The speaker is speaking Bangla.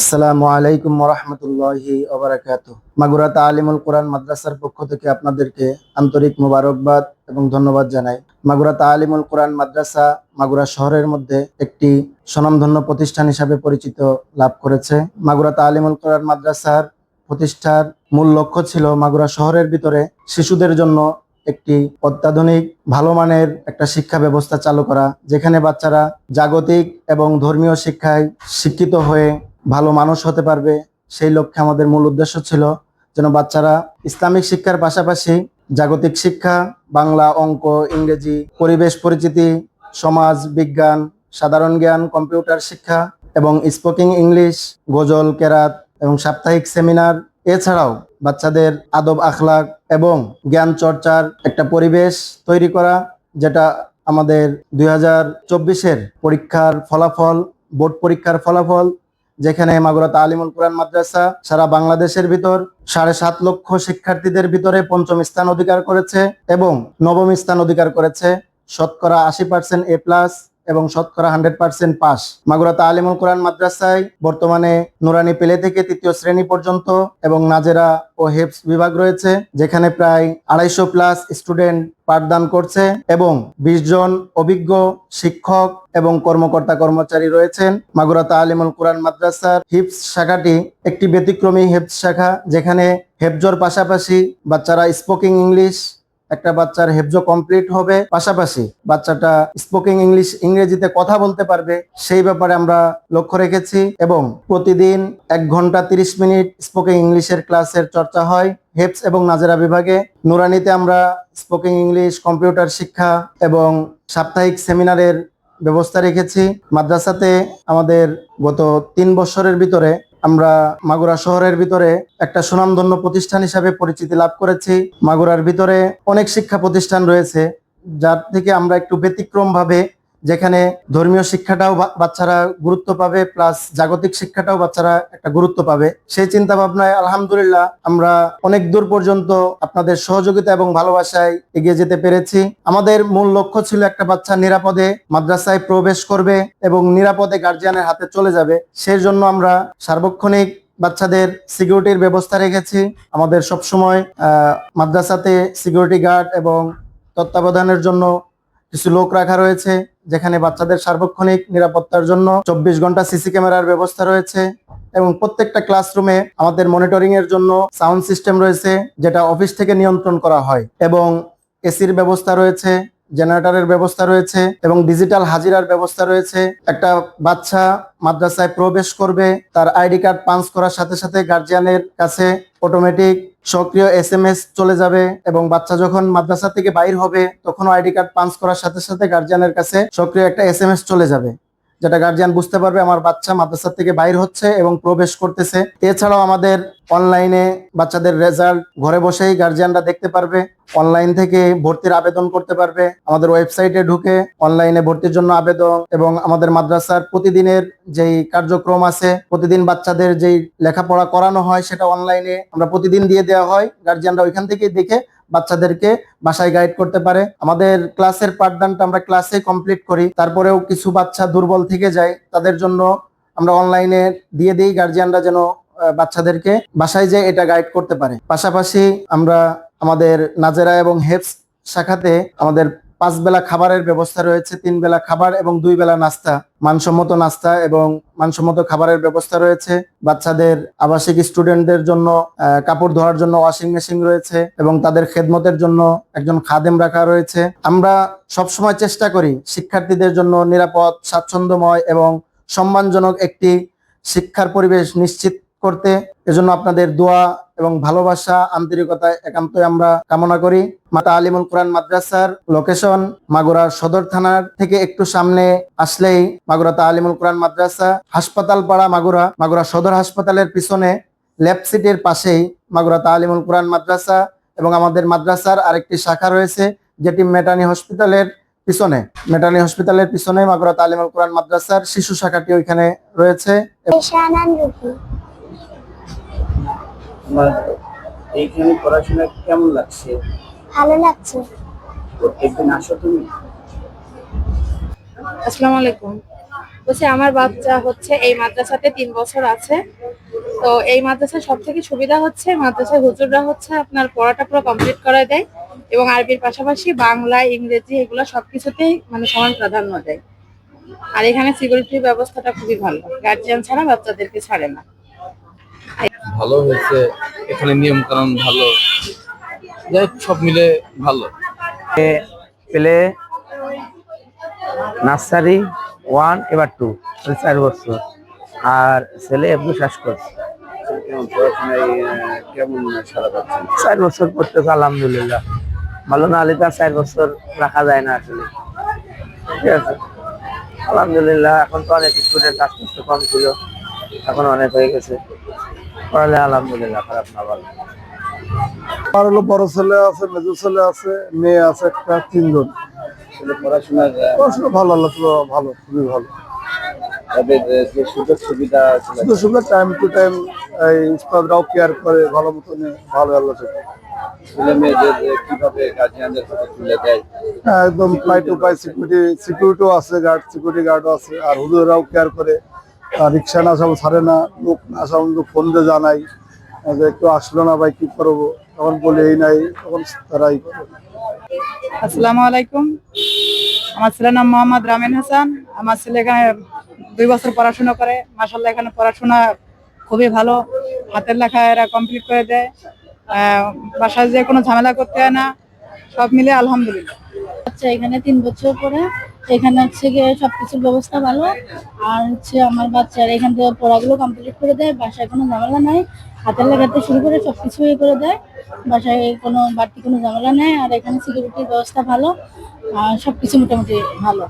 আসসালামু আলাইকুম রহমতুল্লাহি ওবরাকাত মাগুরা তালিমুল কোরআন মাদ্রাসার পক্ষ থেকে আপনাদেরকে আন্তরিক মোবারকবাদ এবং ধন্যবাদ জানাই। মাগুরা তালিমুল কোরআন মাদ্রাসা মাগুরা শহরের মধ্যে একটি স্বনামধন্য প্রতিষ্ঠান হিসাবে পরিচিত লাভ করেছে। মাগুরা তালিমুল কোরআন মাদ্রাসার প্রতিষ্ঠার মূল লক্ষ্য ছিল মাগুরা শহরের ভিতরে শিশুদের জন্য একটি অত্যাধুনিক, ভালো মানের একটা শিক্ষা ব্যবস্থা চালু করা, যেখানে বাচ্চারা জাগতিক এবং ধর্মীয় শিক্ষায় শিক্ষিত হয়ে ভালো মানুষ হতে পারবে, সেই লক্ষ্যে আমাদের মূল উদ্দেশ্য ছিল যেন বাচ্চারা ইসলামিক শিক্ষার পাশাপাশি জাগতিক শিক্ষা, বাংলা, অঙ্ক, ইংরেজি, পরিবেশ, পরিচিতি, সমাজ, বিজ্ঞান, সাধারণ জ্ঞান, কম্পিউটার শিক্ষা এবং স্পোকিং ইংলিশ, গজল, কেরাত এবং সাপ্তাহিক সেমিনার। এছাড়াও বাচ্চাদের আদব আখলাক এবং জ্ঞান চর্চার একটা পরিবেশ তৈরি করা, যেটা আমাদের দুই হাজার পরীক্ষার ফলাফল, বোর্ড পরীক্ষার ফলাফল যেখানে মাগুরাত তালিমুল কোরআন মাদ্রাসা সারা বাংলাদেশের ভিতর সাড়ে সাত লক্ষ শিক্ষার্থীদের ভিতরে পঞ্চম স্থান অধিকার করেছে এবং নবম স্থান অধিকার করেছে। শতকরা আশি পার্সেন্ট এ প্লাস এবং শতকরা hundred percent pass. Magura Talimul Quran মাদ্রাসায় বর্তমানে নুরানি পেলে থেকে তৃতীয় শ্রেণি পর্যন্ত এবং নাজেরা ও হেপস বিভাগ রয়েছে, যেখানে প্রায় আড়াইশো প্লাস স্টুডেন্ট পাঠদান করছে এবং বিশ জন অভিজ্ঞ শিক্ষক এবং কর্মকর্তা কর্মচারী রয়েছেন। মাগুরা তালিমুল কোরআন মাদ্রাসার হিপস শাখাটি একটি ব্যতিক্রমী হেপস শাখা, যেখানে হেফজর পাশাপাশি বাচ্চারা স্পোকিং ইংলিশ একটা বাচ্চার হেফজ কমপ্লিট হবে। পাশাপাশি বাচ্চাটা স্পোকিং ইংলিশ ইংরেজিতে কথা বলতে পারবে। সেই ব্যাপারে আমরা লক্ষ্য রেখেছি এবং প্রতিদিন এক ঘণ্টা তিরিশ মিনিট স্পোকিং ইংলিশের ক্লাসের চর্চা হয় হেপস এবং নাজেরা বিভাগে। নুরানিতে আমরা স্পোকিং ইংলিশ কম্পিউটার শিক্ষা এবং সাপ্তাহিক সেমিনারের ব্যবস্থা রেখেছি। মাদ্রাসাতে আমাদের গত তিন বছরের ভিতরে আমরা মাগুরা শহরের ভিতরে একটা সুনামধন্য প্রতিষ্ঠান হিসাবে পরিচিতি লাভ করেছি। মাগুরার ভিতরে অনেক শিক্ষা প্রতিষ্ঠান রয়েছে, যার থেকে আমরা একটু ব্যতিক্রম ভাবে যেখানে ধর্মীয় শিক্ষাটাও বাচ্চারা গুরুত্ব পাবে প্লাস জাগতিক শিক্ষাটাও বাচ্চারা একটা গুরুত্ব পাবে। সেই চিন্তা ভাবনায় আলহামদুলিল্লাহ আমরা অনেক দূর পর্যন্ত আপনাদের সহযোগিতা এবং ভালোবাসায় এগিয়ে যেতে পেরেছি। আমাদের মূল লক্ষ্য ছিল একটা বাচ্চা নিরাপদে মাদ্রাসায় প্রবেশ করবে এবং নিরাপদে গার্জিয়ানের হাতে চলে যাবে। সেই জন্য আমরা সার্বক্ষণিক বাচ্চাদের সিকিউরিটির ব্যবস্থা রেখেছি। আমাদের সবসময় মাদ্রাসাতে সিকিউরিটি গার্ড এবং তত্ত্বাবধানের জন্য কিছু লোক রাখা রয়েছে, যেখানে বাচ্চাদের সার্বক্ষণিক নিরাপত্তার জন্য চব্বিশ ঘণ্টা সিসি ক্যামেরার ব্যবস্থা রয়েছে এবং প্রত্যেকটা ক্লাসরুমে আমাদের মনিটরিং এর জন্য সাউন্ড সিস্টেম রয়েছে, যেটা অফিস থেকে নিয়ন্ত্রণ করা হয় এবং এসির ব্যবস্থা রয়েছে। জেনারেটরের ব্যবস্থা রয়েছে এবং ডিজিটাল হাজিরার ব্যবস্থা রয়েছে। একটা বাচ্চা মাদ্রাসায় প্রবেশ করবে, তার আইডি কার্ড পাঞ্চ করার সাথে সাথে গার্জিয়ানের কাছে অটোমেটিক সক্রিয় এস এম এস চলে যাবে এবং বাচ্চা যখন মাদ্রাসা থেকে বাইর হবে তখন আইডি কার্ড পাঞ্চ করার সাথে সাথে গার্জিয়ানের কাছে সক্রিয় একটা এস এম এস চলে যাবে। যেটা গার্জিয়ান বুঝতে পারবে, আমার বাচ্চা মাদ্রাসা থেকে বাইর হচ্ছে এবং প্রবেশ করতেছে। এছাড়াও আমাদের অনলাইনে বাচ্চাদের রেজাল্ট ঘরে বসেই গার্জিয়ানরা দেখতে পারবে অনলাইন থেকে ভর্তির আবেদন করতে পারবে। আমাদের ওয়েবসাইটে ঢুকে অনলাইনে ভর্তির জন্য আবেদন এবং আমাদের মাদ্রাসার প্রতিদিনের যেই কার্যক্রম আছে, প্রতিদিন বাচ্চাদের যেই লেখাপড়া করানো হয়, সেটা অনলাইনে আমরা প্রতিদিন দিয়ে দেওয়া হয়। গার্জিয়ানরা ওইখান থেকে দেখে বাচ্চাদেরকে বাসায় গাইড করতে পারে। আমাদের ক্লাসের পাঠদানটা আমরা ক্লাসে কমপ্লিট করি। তারপরেও কিছু বাচ্চা দুর্বল থেকে যায়, তাদের জন্য আমরা অনলাইনে দিয়ে দিই। গার্জিয়ানরা যেন বাচ্চাদেরকে বাসায় যেয়ে এটা গাইড করতে পারে। পাশাপাশি আমরা আমাদের নাজেরা এবং হেপস শাখাতে আমাদের পাঁচ বেলা খাবারের ব্যবস্থা রয়েছে তিন বেলা খাবার এবং দুই বেলা নাস্তা, মানসম্মত নাস্তা এবং মানসম্মত খাবারের ব্যবস্থা রয়েছে। বাচ্চাদের আবাসিক স্টুডেন্টদের জন্য কাপড় ধোয়ার জন্য ওয়াশিং মেশিন রয়েছে এবং তাদের খেদমতের জন্য একজন খাদেম রাখা রয়েছে। আমরা সবসময় চেষ্টা করি শিক্ষার্থীদের জন্য নিরাপদ, স্বাচ্ছন্দ্যময় এবং সম্মানজনক একটি শিক্ষার পরিবেশ নিশ্চিত করতে। এজন্য আপনাদের দোয়া এবং ভালোবাসা আন্তরিকতা একান্তই আমরা কামনা করি। মাতা আলিমুল কোরআন মাদ্রাসার লোকেশন মাগুরা সদর থানার থেকে একটু সামনে আসলেই মাগুরা তা আলিমুল কোরআন মাদ্রাসা হাসপাতাল পাড়া মাগুরা মাগুরা সদর হাসপাতালের পিছনে লেফট সিটের পাশেই মাগুরা তা আলিমুল কোরআন মাদ্রাসা এবং আমাদের মাদ্রাসার আরেকটি শাখা রয়েছে, যেটি মেটানি হসপিটালের পিছনে। মেটানি হসপিটালের পিছনে মাগুরা তালিমুল কোরআন মাদ্রাসার শিশু শাখাটি ওইখানে রয়েছে। তোমার এইখানে পড়াশোনা কেমন লাগছে? ভালো লাগছে। প্রত্যেকদিন আসো তুমি? আসসালামু আলাইকুম। বলছি আমার বাচ্চা হচ্ছে এই মাদ্রাসাতে তিন বছর আছে। তো এই মাদ্রাসার সব থেকে সুবিধা হচ্ছে মাদ্রাসায় হুজুররা হচ্ছে আপনার পড়াটা পুরো কমপ্লিট করে দেয় এবং আরবির পাশাপাশি বাংলা ইংরেজি এগুলো সবকিছুতেই মানে সমান প্রাধান্য দেয়। আর এখানে সিকিউরিটির ব্যবস্থাটা খুবই ভালো। গার্জিয়ান ছাড়া বাচ্চাদেরকে ছাড়ে না। ভালো হয়েছে এখানে নিয়ম কানুন ভালো। যাই সব মিলে ভালো। পেলে নার্সারি ওয়ান এবার টু চার বছর। আর ছেলে একটু শেষ করছে। চার বছর পড়তেছে আলহামদুলিল্লাহ। ভালো না হলে তো আর চার বছর রাখা যায় না আসলে। ঠিক আছে? আলহামদুলিল্লাহ এখন তো অনেক স্টুডেন্ট আস্তে আস্তে কম ছিল। এখন অনেক হয়ে গেছে। আলহামদুলিল্লাহ খারাপ না ভালো আর হলো বড় ছেলে আছে মেজো ছেলে আছে মেয়ে আছে একটা তিনজন। পড়াশোনা ভালো আল্লাহ ভালো খুবই ভালো। তাদের যে সুযোগ সুবিধা আছে, শুধু শুধু টাইম টু টাইম এই উস্তাদরাও কেয়ার করে ভালো ভালো আল্লাহ তাআলা। ছেলে মেয়েদের কীভাবে গার্জিয়ানদের হাতে তুলে দেয়? হ্যাঁ, একদম পাই টু পাই সিকিউরিটি সিকিউরিটিও আছে গার্ড সিকিউরিটি গার্ডও আছে আর হুজুরাও কেয়ার করে। রিক্সা না সব ছাড়ে না লোক না সব ফোন দিয়ে জানাই। যে একটু আসলো না ভাই কি করব? তখন বলে এই নাই তখন তারাই করে। আসসালামু আলাইকুম। আমার ছেলের নাম মোহাম্মদ রামেন হাসান। আমার ছেলে এখানে দুই বছর পড়াশোনা করে। মাসাল্লাহ এখানে পড়াশোনা খুবই ভালো। হাতের লেখা এরা কমপ্লিট করে দেয়। আহ, বাসায় যে কোনো ঝামেলা করতে হয় না। সব মিলে আলহামদুলিল্লাহ। বাচ্চা এখানে তিন বছর পরে এখানে হচ্ছে গিয়ে সবকিছুর ব্যবস্থা ভালো। আর হচ্ছে আমার বাচ্চারা এখান থেকে পড়াগুলো কমপ্লিট করে দেয়, বাসায় কোনো ঝামেলা নাই। হাতের লেখাতে শুরু করে সবকিছু ইয়ে করে দেয়। বাসায় কোনো, বাড়তি কোনো ঝামেলা নেই। আর এখানে সিকিউরিটির ব্যবস্থা ভালো। আর সবকিছু মোটামুটি ভালো।